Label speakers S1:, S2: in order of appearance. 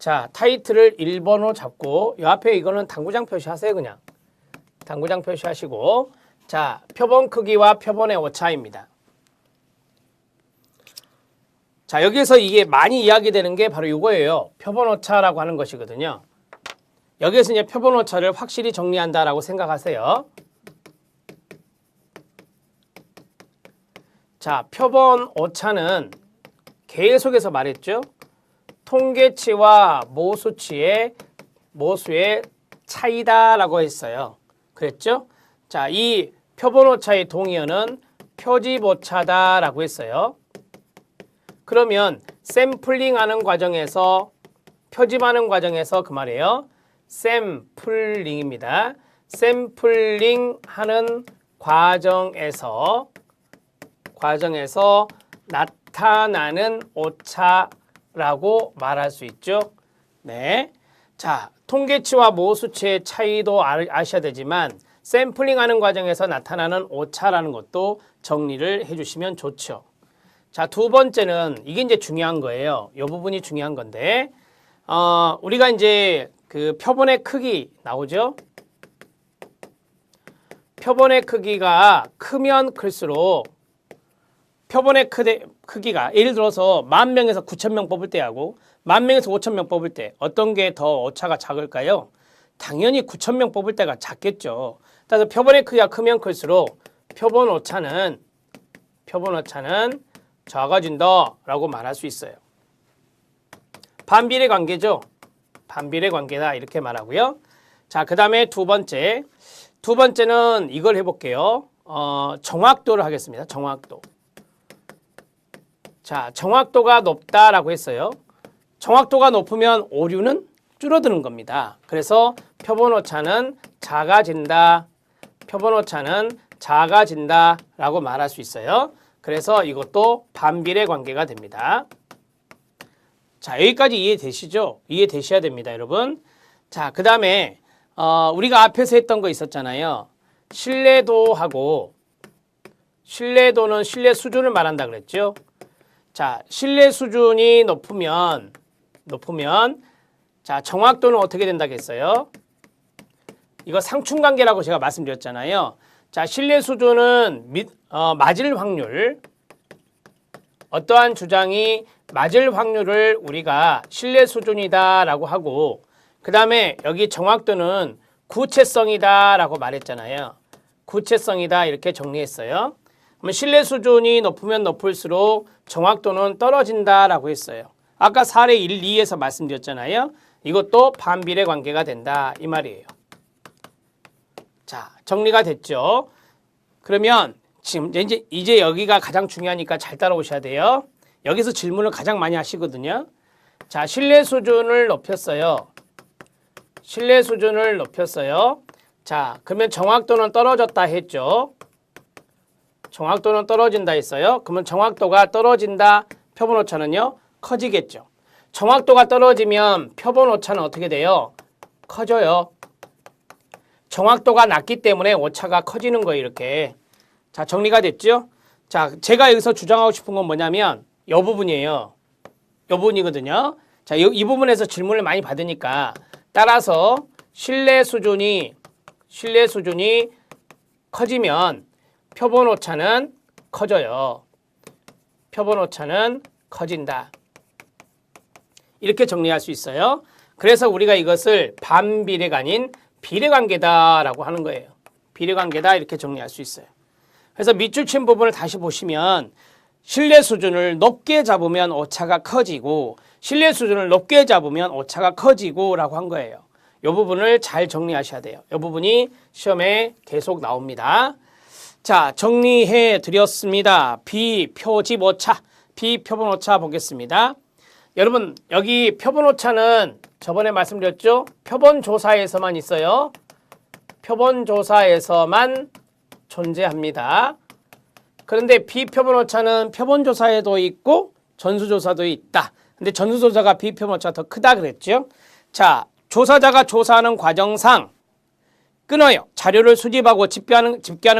S1: 자, 타이틀을 1번으로 잡고 요 앞에 이거는 당구장 표시하세요, 그냥. 당구장 표시하시고 자, 표본 크기와 표본의 오차입니다. 자, 여기서 이게 많이 이야기되는 게 바로 이거예요. 표본 오차라고 하는 것이거든요. 여기서 이제 표본 오차를 확실히 정리한다라고 생각하세요. 자, 표본 오차는 계속해서 말했죠. 통계치와 모수치의 모수의 차이다라고 했어요. 그랬죠? 자, 이 표본 오차의 동의어는 표집 오차다라고 했어요. 그러면 샘플링하는 과정에서 표집하는 과정에서 그 말이에요. 샘플링입니다. 샘플링 하는 과정에서 과정에서 나타나는 오차 라고 말할 수 있죠. 네. 자, 통계치와 모수치의 차이도 아- 아셔야 되지만 샘플링하는 과정에서 나타나는 오차라는 것도 정리를 해주시면 좋죠. 자, 두 번째는 이게 이제 중요한 거예요. 이 부분이 중요한 건데, 어, 우리가 이제 그 표본의 크기 나오죠? 표본의 크기가 크면 클수록 표본의 크대, 크기가 예를 들어서 만 명에서 9천 명 뽑을 때하고 만 명에서 5천 명 뽑을 때 어떤 게 더 오차가 작을까요? 당연히 9천 명 뽑을 때가 작겠죠. 따라서 표본의 크기가 크면 클수록 표본 오차는 표본 오차는 작아진다라고 말할 수 있어요. 반비례 관계죠. 반비례 관계다 이렇게 말하고요. 자, 그 다음에 두 번째. 두 번째는 이걸 해 볼게요. 어, 정확도를 하겠습니다. 정확도. 자, 정확도가 높다라고 했어요. 정확도가 높으면 오류는 줄어드는 겁니다. 그래서 표본 오차는 작아진다. 표본 오차는 작아진다 라고 말할 수 있어요. 그래서 이것도 반비례 관계가 됩니다. 자, 여기까지 이해되시죠? 이해되셔야 됩니다, 여러분. 자, 그 다음에, 어, 우리가 앞에서 했던 거 있었잖아요. 신뢰도하고, 신뢰도는 신뢰 수준을 말한다 그랬죠? 자, 신뢰 수준이 높으면, 높으면, 자, 정확도는 어떻게 된다겠어요? 이거 상충관계라고 제가 말씀드렸잖아요. 자, 신뢰 수준은 밑, 어, 맞을 확률, 어떠한 주장이 맞을 확률을 우리가 신뢰 수준이다라고 하고 그 다음에 여기 정확도는 구체성이다라고 말했잖아요. 구체성이다 이렇게 정리했어요. 그러면 신뢰 수준이 높으면 높을수록 정확도는 떨어진다라고 했어요. 아까 사례 1, 2에서 말씀드렸잖아요. 이것도 반비례 관계가 된다 이 말이에요. 자, 정리가 됐죠. 그러면 지금 이제 이제 여기가 가장 중요하니까 잘 따라오셔야 돼요. 여기서 질문을 가장 많이 하시거든요. 자, 신뢰 수준을 높였어요. 신뢰 수준을 높였어요. 자, 그러면 정확도는 떨어졌다 했죠. 정확도는 떨어진다 했어요. 그러면 정확도가 떨어진다. 표본 오차는요? 커지겠죠. 정확도가 떨어지면 표본 오차는 어떻게 돼요? 커져요. 정확도가 낮기 때문에 오차가 커지는 거예요, 이렇게. 자, 정리가 됐죠? 자, 제가 여기서 주장하고 싶은 건 뭐냐면 이 부분이에요. 이 부분이거든요. 자, 이, 이 부분에서 질문을 많이 받으니까 따라서 신뢰 수준이 신뢰 수준이 커지면 표본 오차는 커져요. 표본 오차는 커진다. 이렇게 정리할 수 있어요. 그래서 우리가 이것을 반비례가 아닌 비례관계다라고 하는 거예요. 비례관계다 이렇게 정리할 수 있어요. 그래서 밑줄 친 부분을 다시 보시면 신뢰 수준을 높게 잡으면 오차가 커지고 신뢰 수준을 높게 잡으면 오차가 커지고 라고 한 거예요. 이 부분을 잘 정리하셔야 돼요. 이 부분이 시험에 계속 나옵니다. 자, 정리해 드렸습니다. 비표집 오차, 비표본 오차 보겠습니다. 여러분, 여기 표본 오차는 저번에 말씀드렸죠? 표본 조사에서만 있어요. 표본 조사에서만 존재합니다. 그런데 비표본 오차는 표본 조사에도 있고 전수 조사도 있다. 근데 전수 조사가 비표본 오차가 더 크다 그랬죠? 자, 조사자가 조사하는 과정상 끊어요. 자료를 수집하고 집계하는 집계하는